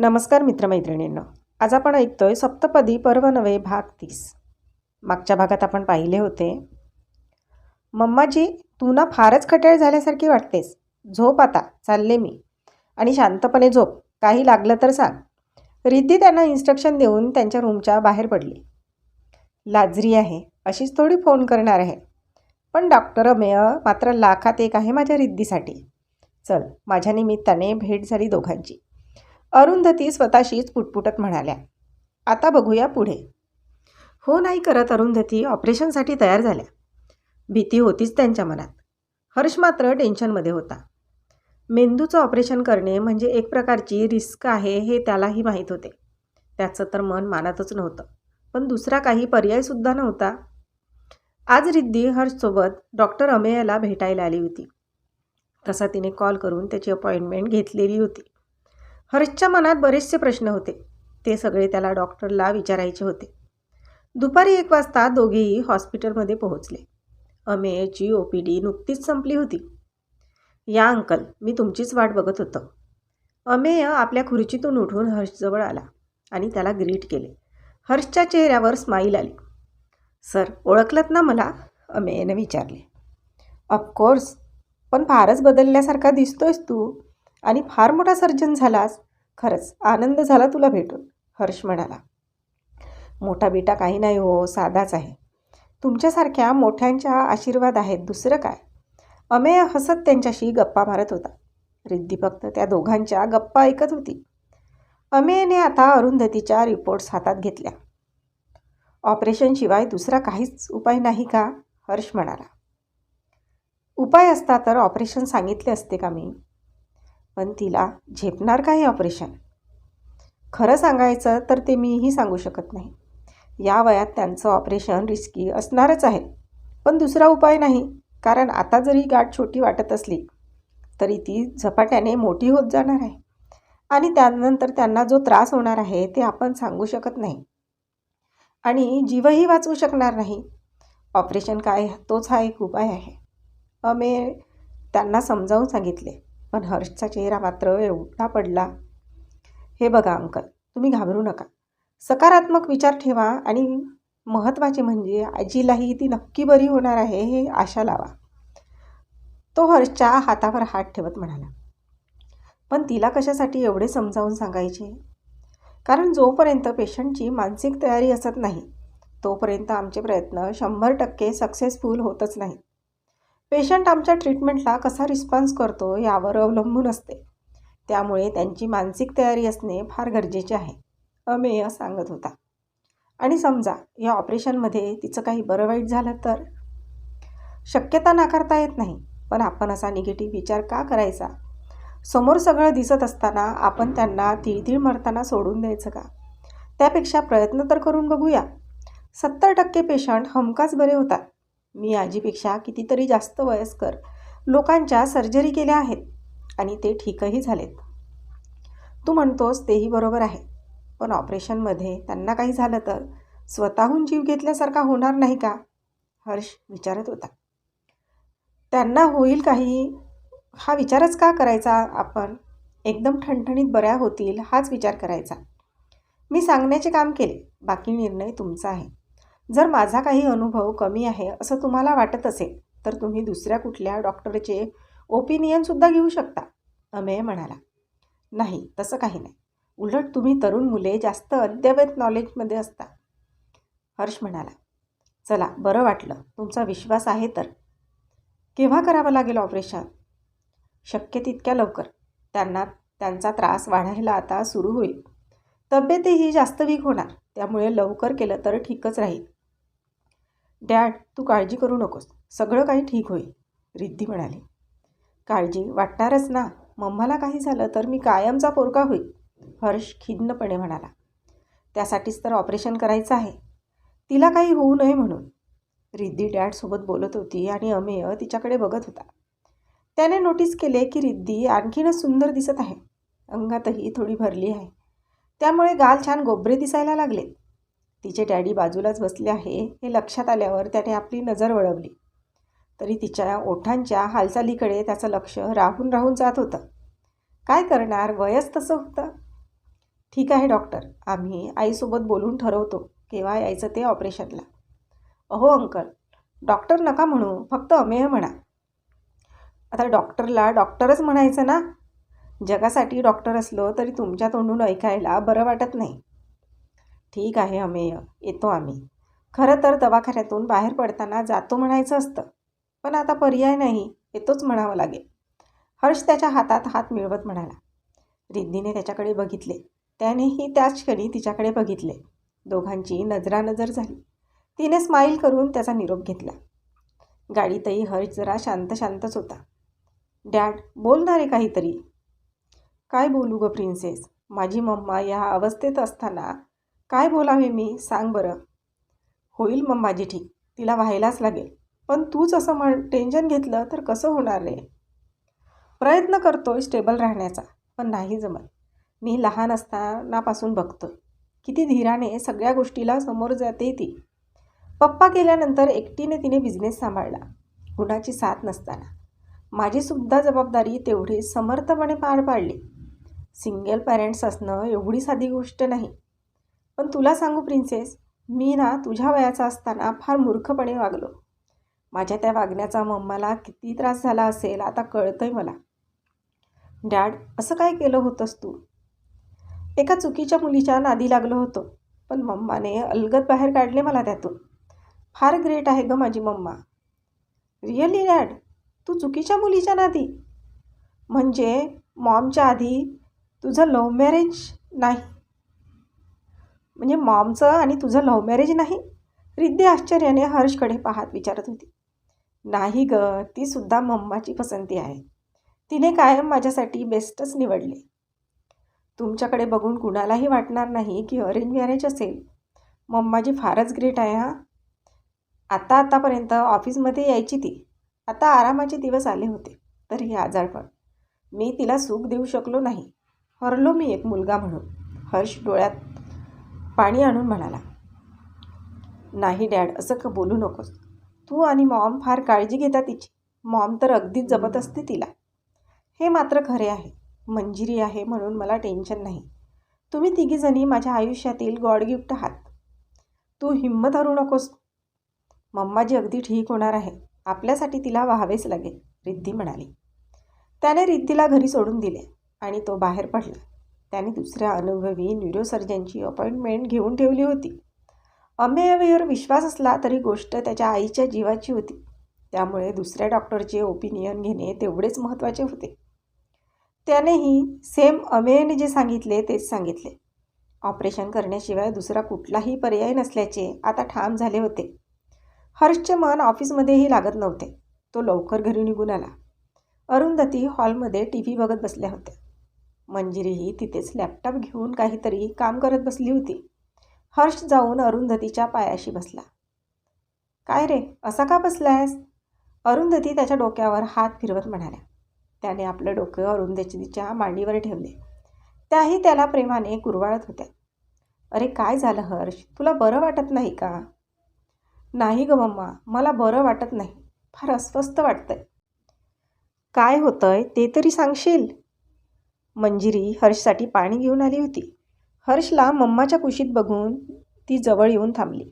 नमस्कार मित्रमैत्रिणींनो. आज आपण ऐकतोय सप्तपदी पर्व नवे भाग तीस. मागच्या भागात आपण पाहिले होते. मम्माजी तू ना फारच खट्याळ झाल्यासारखी वाटतेस. झोप आता चालले मी. आणि शांतपणे झोप काही लागलं तर सांग. रिद्धी त्यांना इन्स्ट्रक्शन देऊन त्यांच्या रूमच्या बाहेर पडली. लाजरी आहे अशीच थोडी फोन करणार आहे. पण डॉक्टर अमेय मात्र लाखात एक आहे माझ्या रिद्धीसाठी. चल माझ्या निमित्ताने भेट झाली दोघांची. अरुंधती स्वतःशीच पुटपुटत म्हणाल्या आता बघूया पुढे. हो नाही करत अरुंधती ऑपरेशनसाठी तयार झाल्या. भीती होतीच त्यांच्या मनात. हर्ष मात्र टेन्शनमध्ये होता. मेंदूचं ऑपरेशन करणे म्हणजे एक प्रकारची रिस्क आहे हे त्यालाही माहीत होते. त्याचं तर मन मानतच नव्हतं. पण दुसरा काही पर्यायसुद्धा नव्हता. आज रिद्धी हर्षसोबत डॉक्टर अमेयाला भेटायला आली होती. तसा तिने कॉल करून त्याची अपॉइंटमेंट घेतलेली होती. हर्षच्या मनात बरेचसे प्रश्न होते. ते सगळे त्याला डॉक्टरला विचारायचे होते. दुपारी एक वाजता दोघेही हॉस्पिटलमध्ये पोहोचले. अमेयची ओ पी डी नुकतीच संपली होती. या अंकल मी तुमचीच वाट बघत होतं. अमेय आपल्या खुर्चीतून उठून हर्षजवळ आला आणि त्याला ग्रीट केले. हर्षच्या चेहऱ्यावर स्माईल आली. सर ओळखलत ना मला? अमेयनं विचारले. ऑफकोर्स पण फारच बदलल्यासारखा दिसतोयस तू. आणि फार मोठा सर्जन झालास? खरंच आनंद झाला तुला भेटून हर्ष म्हणाला. मोठा बेटा काही नाही हो साधाच आहे. तुमच्यासारख्या मोठ्यांच्या आशीर्वाद आहेत दुसरं काय? अमेय हसत त्यांच्याशी गप्पा मारत होता. रिद्धी फक्त त्या दोघांच्या गप्पा ऐकत होती. अमेयने आता अरुंधतीच्या रिपोर्ट्स हातात घेतल्या. ऑपरेशनशिवाय दुसरा काहीच उपाय नाही का? हर्ष म्हणाला. उपाय असता तर ऑपरेशन सांगितले असते का मी? पण तिला झेपणार का हे ऑपरेशन? खरं सांगायचं तर ते मीही सांगू शकत नाही. या वयात त्यांचं ऑपरेशन रिस्की असणारच आहे. पण दुसरा उपाय नाही कारण आता जरी गाठ छोटी वाटत असली तरी ती झपाट्याने मोठी होत जाणार आहे. आणि त्यानंतर त्यांना जो त्रास होणार आहे ते आपण सांगू शकत नाही. आणि जीवही वाचवू शकणार नाही. ऑपरेशन काय तोच हा एक उपाय आहे. अमे त्यांना समजावून सांगितले. पण हर्षचा चेहरा मात्र एवढा पडला. हे बघा अंकल तुम्ही घाबरू नका. सकारात्मक विचार ठेवा आणि महत्त्वाचे म्हणजे आजीलाही ती नक्की बरी होणार आहे हे आशा लावा. तो हर्षच्या हातावर हात ठेवत म्हणाला. पण तिला कशासाठी एवढे समजावून सांगायचे? कारण जोपर्यंत पेशंटची मानसिक तयारी असत नाही तोपर्यंत आमचे प्रयत्न शंभर टक्के सक्सेसफुल होतच नाहीत. पेशंट आमच्या ट्रीटमेंटला कसा रिस्पॉन्स करतो यावर अवलंबून असते. त्यामुळे त्यांची मानसिक तयारी असणे फार गरजेचे आहे अमेय सांगत होता. आणि समजा या ऑपरेशनमध्ये तिचं काही बरं वाईट झालं तर? शक्यता नाकारता येत नाही पण आपण असा निगेटिव्ह विचार का करायचा? समोर सगळं दिसत असताना आपण त्यांना तिळतिळ मरताना सोडून द्यायचं का? त्यापेक्षा प्रयत्न तर करून बघूया. सत्तर टक्के पेशंट हमखास बरे होतात. मी आजीपेक्षा कितीतरी जास्त वयस्कर लोकांच्या सर्जरी केल्या आहेत आणि ते ठीकही झालेत. तू म्हणतोस तेही बरोबर आहे पण ऑपरेशनमध्ये त्यांना काही झालं तर स्वतःहून जीव घेतल्यासारखा होणार नाही का? हर्ष विचारत होता. त्यांना होईल काही? हा विचारच का करायचा? आपण एकदम ठणठणीत बऱ्या होतील हाच विचार करायचा. मी सांगण्याचे काम केले बाकी निर्णय तुमचा आहे. जर माझा काही अनुभव कमी आहे असं तुम्हाला वाटत असेल तर तुम्ही दुसऱ्या कुठल्या डॉक्टरचे ओपिनियनसुद्धा घेऊ शकता अमेय म्हणाला. नाही तसं काही नाही. उलट तुम्ही तरुण मुले जास्त अद्यवत नॉलेजमध्ये असता. हर्ष म्हणाला. चला बरं वाटलं. तुमचा विश्वास आहे तर. केव्हा करावं लागेल ऑपरेशन शक्य तितक्या लवकर. त्यांना त्यांचा त्रास वाढायला आता सुरू होईल. तब्येतही जास्त वीक होणार. त्यामुळे लवकर केलं तर ठीकच राहील. डॅड तू काळजी करू नकोस. सगळं काही ठीक होईल रिद्धी म्हणाली. काळजी वाटणारच ना. मम्माला काही झालं तर मी कायमचा पोरका होईल हर्ष खिन्नपणे म्हणाला. त्यासाठीच तर ऑपरेशन करायचं आहे. तिला काही होऊ नये म्हणून. रिद्धी डॅडसोबत बोलत होती आणि अमेय तिच्याकडे बघत होता. त्याने नोटीस केले की रिद्धी आणखीनच सुंदर दिसत आहे. अंगातही थोडी भरली आहे. त्यामुळे गाल छान गोबरे दिसायला लागले. तिचे डॅडी बाजूलाच बसले आहे हे लक्षात आल्यावर त्याने आपली नजर वळवली. तरी तिच्या ओठांच्या हालचालीकडे त्याचं लक्ष राहून राहून जात होतं. काय करणार? वयच तसं होतं. ठीक आहे डॉक्टर. आम्ही आईसोबत बोलून ठरवतो केव्हा यायचं ते ऑपरेशनला. अहो अंकल. डॉक्टर नका म्हणू. फक्त अमेय म्हणा. आता डॉक्टरला डॉक्टरच म्हणायचं ना? जगासाठी डॉक्टर असलो तरी तुमच्या तोंडून ऐकायला बरं वाटत नाही. ठीक आहे अमेय. येतो आम्ही. खरं तर दवाखान्यातून बाहेर पडताना जातो म्हणायचं असतं. पण आता पर्याय नाही येतोच म्हणावं लागेल. हर्ष त्याच्या हातात हात मिळवत म्हणाला. रिद्धीने त्याच्याकडे बघितले. त्यानेही त्याच क्षणी तिच्याकडे बघितले. दोघांची नजरानजर झाली. तिने स्माईल करून त्याचा निरोप घेतला. गाडीतही हर्ष जरा शांत शांतच होता. डॅड बोलणारे काहीतरी. काय बोलू ग प्रिन्सेस? माझी मम्मा या अवस्थेत असताना काय बोलावे मी? सांग बरं. होईल मग माझी ठीक. तिला व्हायलाच लागेल. पण तूच असं म्हण टेन्शन घेतलं तर कसं होणार रे? प्रयत्न करतोय स्टेबल राहण्याचा पण नाही जमत. मी लहान असतानापासून बघतो. किती धीराने सगळ्या गोष्टीला समोर जाते ती. पप्पा केल्यानंतर एकटीने तिने बिझनेस सांभाळला. कुणाची साथ नसताना. माझीसुद्धा जबाबदारी तेवढी समर्थपणे पार पाडली. सिंगल पॅरेंट्स असणं एवढी साधी गोष्ट नाही. पण तुला सांगू प्रिन्सेस मी ना तुझ्या वयाचा असताना फार मूर्खपणे वागलो. माझ्या त्या वागण्याचा मम्माला किती त्रास झाला असेल आता कळतंय मला. डॅड असं काय केलं होतंस तू? एका चुकीच्या मुलीच्या नादी लागलो होतो पण मम्माने अलगद बाहेर काढले मला त्यातून. फार ग्रेट आहे ग माझी मम्मा. Really dad? तू चुकीच्या मुलीच्या नादी? म्हणजे मॉमच्या आधी तुझं लव्ह मॅरेज नाही. म्हणजे मॉमचं आणि तुझं लव्ह मॅरेज नाही? रिद्धी आश्चर्याने हर्षकडे पाहत विचारत होती. नाही ग तीसुद्धा मम्माची पसंती आहे. तिने कायम माझ्यासाठी बेस्टच निवडले. तुमच्याकडे बघून कुणालाही वाटणार नाही की अरेंज मॅरेज असेल. मम्माजी फारच ग्रेट आहे हां. आता आतापर्यंत ऑफिसमध्ये यायची ती. आता आरामाचे दिवस आले होते तर हे आजारपण मी तिला सुख देऊ शकलो नाही. हरलो मी एक मुलगा म्हणून. हर्ष डोळ्यात पाणी आणून म्हणाला नाही डॅड असं का बोलू नकोस. तू आणि मॉम फार काळजी घेता तिची. मॉम तर अगदीच जपत असते तिला. हे मात्र खरे आहे. मंजिरी आहे म्हणून मला टेन्शन नाही. तुम्ही तिघीजणी माझ्या आयुष्यातील गॉड गिफ्ट आहात. तू हिंमत हरू नकोस. मम्माजी अगदी ठीक होणार आहे. आपल्यासाठी तिला व्हावेच लागेल रिद्धी म्हणाली. त्याने रिद्धीला घरी सोडून दिले आणि तो बाहेर पडला. त्याने दुसऱ्या अनुभवी न्यूरोसर्जनची अपॉइंटमेंट घेऊन ठेवली होती. अमेयवर विश्वास असला तरी गोष्ट त्याच्या आईच्या जीवाची होती. त्यामुळे दुसऱ्या डॉक्टरचे ओपिनियन घेणे तेवढेच महत्त्वाचे होते. त्यानेही सेम अमेयने जे सांगितले तेच सांगितले. ऑपरेशन करण्याशिवाय दुसरा कुठलाही पर्याय नसल्याचे आता ठाम झाले होते. हर्षचे मन ऑफिसमध्येही लागत नव्हते. तो लवकर घरी निघून आला. अरुंधती हॉलमध्ये टी व्ही बघत बसल्या होत्या. मंजिरीही तिथेच लॅपटॉप घेऊन काहीतरी काम करत बसली होती. हर्ष जाऊन अरुंधतीच्या पायाशी बसला. काय रे असा का बसलायस? अरुंधती त्याच्या डोक्यावर हात फिरवत म्हणाल्या. त्याने आपलं डोकं अरुंधतीच्या मांडीवर ठेवले. त्याही त्याला प्रेमाने कुरवाळत होत्या. अरे काय झालं हर्ष? तुला बरं वाटत नाही का? नाही ग मम्मा मला बरं वाटत नाही. फार अस्वस्थ वाटतंय. काय होतंय? ते तरी सांगशील? मंजिरी हर्षसाठी पाणी घेऊन आली होती. हर्षला मम्माच्या कुशीत बघून ती जवळ येऊन थांबली.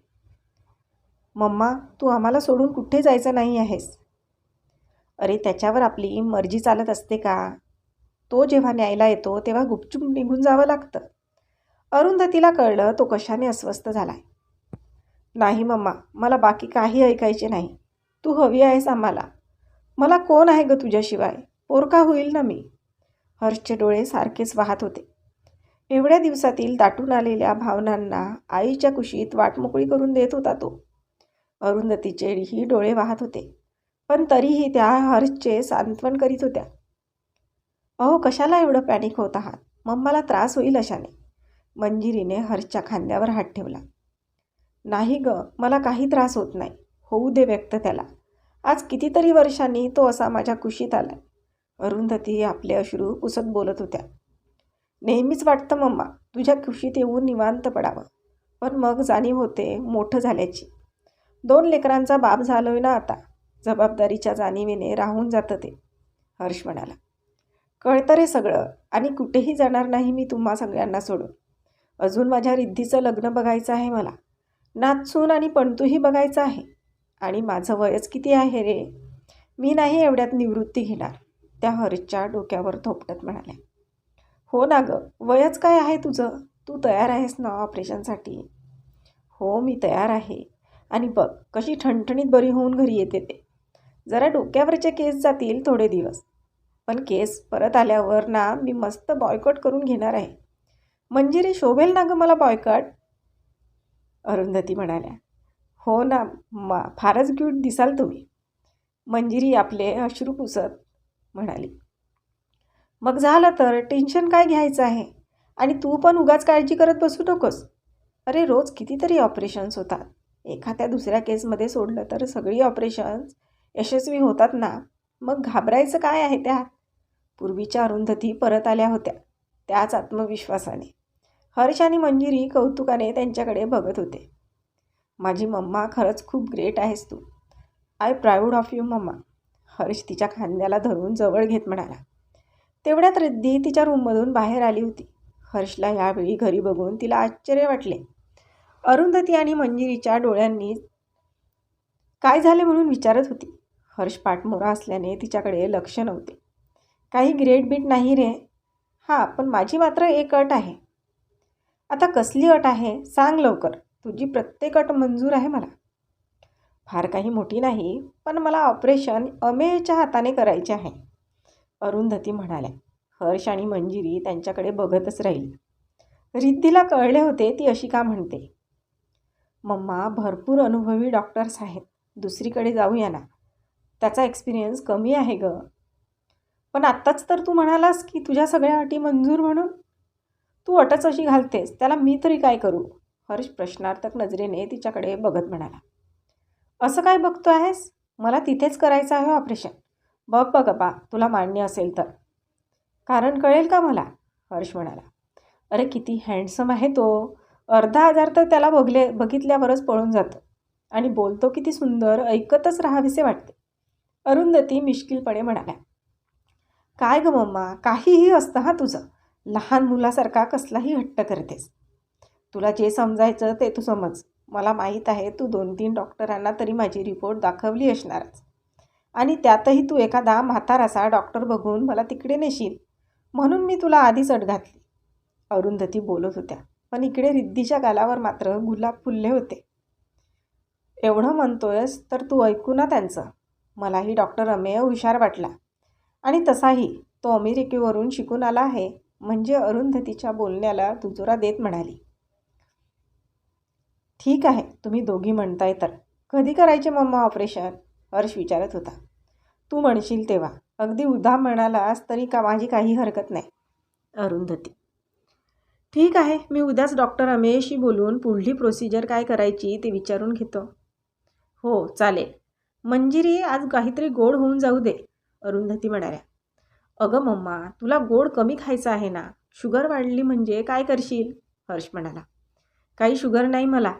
मम्मा तू आम्हाला सोडून कुठे जायचं नाही आहेस? अरे त्याच्यावर आपली मर्जी चालत असते का? तो जेव्हा न्यायला येतो तेव्हा गुपचूप निघून जावं लागतं. अरुंधतीला कळलं तो कशाने अस्वस्थ झालाय. नाही मम्मा मला बाकी काही ऐकायचे नाही. तू हवी आहेस आम्हाला. मला कोण आहे ग तुझ्याशिवाय? पोरका होईल ना मी. हर्षचे डोळे सारखेच वाहत होते. एवढ्या दिवसातील दाटून आलेल्या भावनांना आईच्या कुशीत वाटमोकळी करून देत होता तो. अरुंधतीचे ही डोळे वाहत होते पण तरीही त्या हर्षचे सांत्वन करीत होत्या. अहो कशाला एवढं पॅनिक होत आहात? मग मला त्रास होईल अशाने. मंजिरीने हर्षच्या खांद्यावर हात ठेवला. नाही ग मला काही त्रास होत नाही. होऊ दे व्यक्त त्याला. आज कितीतरी वर्षांनी तो असा माझ्या कुशीत आला अरुंधती आपले अश्रू पुसत बोलत होत्या. नेहमीच वाटतं मम्मा तुझ्या खुशीत येऊन निवांत पडावं. पण मग जाणीव होते मोठं झाल्याची. दोन लेकरांचा बाप झालोय ना आता. जबाबदारीच्या जाणीवेने राहून जातं ते हर्ष म्हणाला. कळतं रे सगळं आणि कुठेही जाणार नाही मी तुम्हा सगळ्यांना सोडून. अजून माझ्या रिद्धीचं लग्न बघायचं आहे मला. नाचून आणि पणतूही बघायचं आहे. आणि माझं वयच किती आहे रे? मी नाही एवढ्यात निवृत्ती घेणार. त्या हर्षच्या डोक्यावर थोपटत म्हणाल्या. हो ना गं वयच काय आहे तुझं? तू तयार आहेस ना ऑपरेशनसाठी? हो मी तयार आहे. आणि बघ कशी ठणठणीत बरी होऊन घरी येते ते. जरा डोक्यावरचे केस जातील थोडे दिवस. पण केस परत आल्यावर ना मी मस्त बॉयकॉट करून घेणार आहे. मंजिरी शोभेल ना गं मला बॉयकॉट? अरुंधती म्हणाल्या. हो ना मा फारच क्यूट दिसाल तुम्ही. मंजिरी आपले अश्रू पुसत म्हणाली. मग झालं तर टेन्शन काय घ्यायचं आहे? आणि तू पण उगाच काळजी करत बसू नकोस. अरे रोज कितीतरी ऑपरेशन्स होतात. एखाद्या दुसऱ्या केसमध्ये सोडलं तर सगळी ऑपरेशन्स यशस्वी होतात ना? मग घाबरायचं काय आहे त्या? पूर्वीच्या अरुंधती परत आल्या होत्या त्याच आत्मविश्वासाने. हर्ष आणि मंजिरी कौतुकाने त्यांच्याकडे बघत होते. माझी मम्मा खरंच खूप ग्रेट आहेस तू. I proud of you mamma. Harsh तिच्या खांद्याला धरून जवळ घेत म्हणाला. तेवढ्यात रिद्धी तिच्या रूममधून बाहेर आली होती. हर्षला यावेळी घरी बघून तिला आश्चर्य वाटले. अरुंधती आणि मंजिरीच्या डोळ्यांनी काय झाले म्हणून विचारत होती. हर्ष पाठमोरा असल्याने तिच्याकडे लक्ष नव्हते. काही ग्रेट बीट नाही रे. हां पण माझी मात्र एक अट आहे. आता कसली अट आहे? सांग लवकर. तुझी प्रत्येक अट मंजूर आहे मला. फार काही मोठी नाही पण मला ऑपरेशन अमेयच्या हाताने करायचे आहे. अरुंधती म्हणाल्या हर्ष आणि मंजिरी त्यांच्याकडे बघतच राहील. रिद्धीला कळले होते ती अशी का म्हणते. मम्मा भरपूर अनुभवी डॉक्टर्स आहेत. दुसरीकडे जाऊया ना. त्याचा एक्सपिरियन्स कमी आहे ग. पण आत्ताच तर तू म्हणालास की तुझ्या सगळ्या अटी मंजूर म्हणून. तू अटच अशी घालतेस त्याला मी तरी काय करू? हर्ष प्रश्नार्थक नजरेने तिच्याकडे बघत म्हणाला. असं काय बघतो आहेस? मला तिथेच करायचं आहे ऑपरेशन. बघ बघ बा तुला मान्य असेल तर. कारण कळेल का मला? हर्ष म्हणाला. अरे किती हँडसम आहे तो. अर्धा हजार तर त्याला बघले बघितल्यावरच पळून जातं. आणि बोलतो किती सुंदर ऐकतच राहावेसे वाटते. अरुंधती मिश्किलपणे म्हणाल्या. काय ग मम्मा काहीही असतं हा तुझं. लहान मुलासारखा कसलाही हट्ट करतेस. तुला जे समजायचं ते तू समज. मला माहीत आहे तू दोन तीन डॉक्टरांना तरी माझी रिपोर्ट दाखवली असणारच. आणि त्यातही तू एखादा म्हातारासा डॉक्टर बघून मला तिकडे नेशील. म्हणून मी तुला आधीच अट घातली. अरुंधती बोलत होत्या. पण इकडे रिद्धीच्या गालावर मात्र गुलाब फुलले होते. एवढं म्हणतोयस तर तू ऐकू ना त्यांचं. मलाही डॉक्टर अमेय हुशार वाटला. आणि तसाही तो अमेरिकेवरून शिकून आला आहे. म्हणजे अरुंधतीच्या बोलण्याला दुजोरा देत म्हणाली. ठीक आहे तुम्ही दोघी म्हणताय तर. कधी करायचे मम्मा ऑपरेशन? हर्ष विचारत होता. तू म्हणशील तेव्हा. अगदी उदा म्हणालास तरी का माझी काही हरकत नाही? अरुंधती. ठीक आहे मी उद्याच डॉक्टर रमेशशी बोलून पुढली प्रोसिजर काय करायची ते विचारून घेतो. हो चालेल. मंजिरी आज काहीतरी गोड होऊन जाऊ दे अरुंधती म्हणाल्या. अगं मम्मा तुला गोड कमी खायचं आहे ना? शुगर वाढली म्हणजे काय करशील? हर्ष म्हणाला. काही शुगर नाही मला.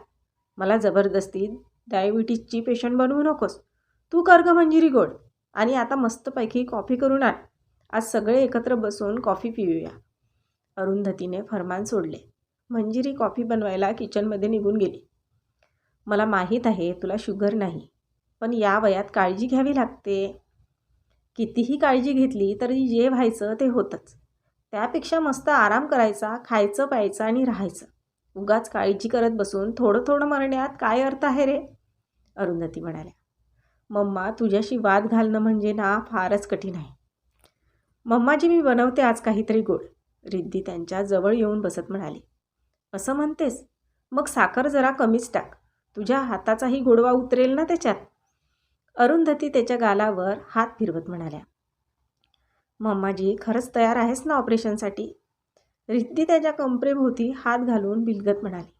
मला जबरदस्ती डायबिटीजची पेशंट बनवू नकोस. तू कर ग मंजिरी गोड. आणि आता मस्तपैकी कॉफी करून आण. आज सगळे एकत्र बसून कॉफी पिऊया. अरुंधतीने फरमान सोडले. मंजिरी कॉफी बनवायला किचनमध्ये निघून गेली. मला माहीत आहे तुला शुगर नाही पण या वयात काळजी घ्यावी लागते. कितीही काळजी घेतली तरी जे व्हायचं ते होतंच. त्यापेक्षा मस्त आराम करायचा खायचं प्यायचं आणि राहायचं. उगाच काळजी करत बसून थोडं थोडं मरण्यात काय अर्थ आहे रे? अरुंधती म्हणाल्या. मम्मा तुझ्याशी वाद घालणं म्हणजे ना फारच कठीण आहे. मम्माजी मी बनवते आज काहीतरी गोड. रिद्धी त्यांच्या जवळ येऊन बसत म्हणाली. असं म्हणतेस? मग साखर जरा कमीच टाक. तुझ्या हाताचाही गोडवा उतरेल ना त्याच्यात? अरुंधती त्याच्या गालावर हात फिरवत म्हणाल्या. मम्माजी खरंच तयार आहेस ना ऑपरेशनसाठी? रिद्धी त्याच्या कंपरेभोवती हात घालून बिलगत म्हणाली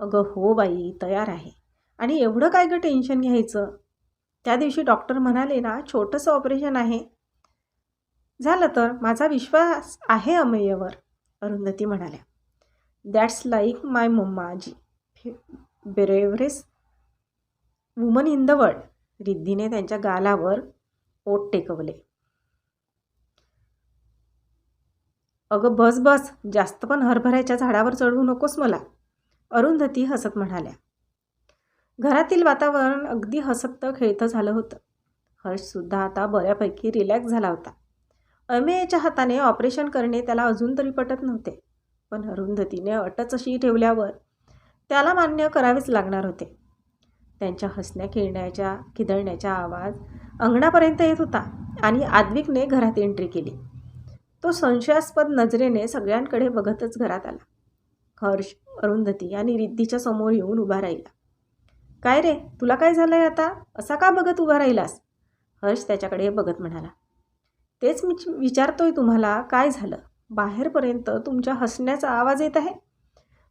अगं हो बाई तयार आहे. आणि एवढं काय गं टेन्शन घ्यायचं? त्या दिवशी डॉक्टर म्हणाले ना छोटंसं ऑपरेशन आहे. झालं तर? माझा विश्वास आहे अमेयवर अरुंधती म्हणाल्या. That's like my मम्माजी bravest woman in the world रिद्धीने त्यांच्या गालावर ओट टेकवले. अगं बस बस. जास्त पण हरभऱ्याच्या झाडावर चढवू नकोस मला. अरुंधती हसत म्हणाल्या. घरातील वातावरण अगदी हसत खेळतं झालं होतं. हर्षसुद्धा आता बऱ्यापैकी रिलॅक्स झाला होता. अमेयच्या हाताने ऑपरेशन करणे त्याला अजून तरी पटत नव्हते. पण अरुंधतीने अटच अशी ठेवल्यावर त्याला मान्य करावेच लागणार होते. त्यांच्या हसण्या खेळण्याच्या खिदळण्याचा आवाज अंगणापर्यंत येत होता आणि आद्विकने घरात एंट्री केली. तो संशयास्पद नजरेने सगळ्यांकडे बघतच घरात आला. हर्ष अरुंधती आणि रिद्धीच्या समोर येऊन उभा राहिला. काय रे तुला काय झालं आहे आता? असा का बघत उभा राहिलास? हर्ष त्याच्याकडे बघत म्हणाला. तेच मी विचारतोय तुम्हाला काय झालं? बाहेरपर्यंत तुमच्या हसण्याचा आवाज येत आहे?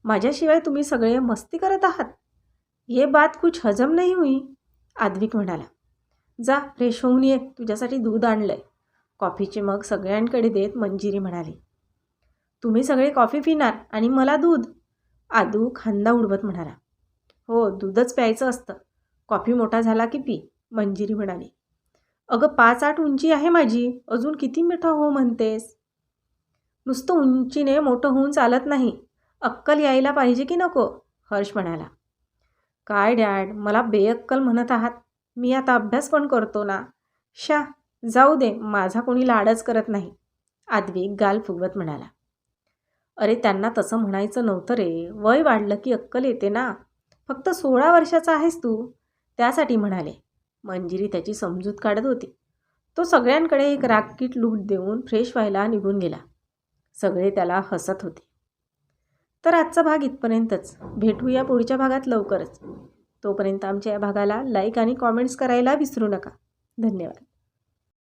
माझ्याशिवाय तुम्ही सगळे मस्ती करत आहात? ये बात कुछ हजम नाही हुई? आद्विक म्हणाला. जा फ्रेश होऊन ये तुझ्यासाठी दूध आणलंय. कॉफीचे मग सगळ्यांकडे देत मंजिरी म्हणाली. तुम्ही सगळे कॉफी पिणार आणि मला दूध? आदू खांदा उडवत म्हणाला. हो दूधच प्यायचं असतं. कॉफी मोठा झाला की पी मंजिरी म्हणाली. अगं पाच आठ उंची आहे माझी. अजून किती मोठं हो म्हणतेस? नुसतं उंचीने मोठं होऊन चालत नाही. अक्कल यायला पाहिजे की नको हर्ष म्हणाला. काय डॅड मला बेअक्कल म्हणत आहात. मी आता अभ्यास पण करतो ना. शा जाऊ दे माझा कोणी लाडच करत नाही. आदवी गाल फुगवत म्हणाला. अरे त्यांना तसं म्हणायचं नव्हतं रे. वय वाढलं की अक्कल येते ना. फक्त सोळा वर्षाचा आहेस तू. त्यासाठी म्हणाले. मंजिरी त्याची समजूत काढत होती. तो सगळ्यांकडे एक राकीट लूट देऊन फ्रेश व्हायला निघून गेला. सगळे त्याला हसत होते. तर आजचा भाग इथपर्यंतच. भेटूया पुढच्या भागात लवकरच. तोपर्यंत आमच्या या भागाला लाईक आणि कॉमेंट्स करायला विसरू नका. धन्यवाद.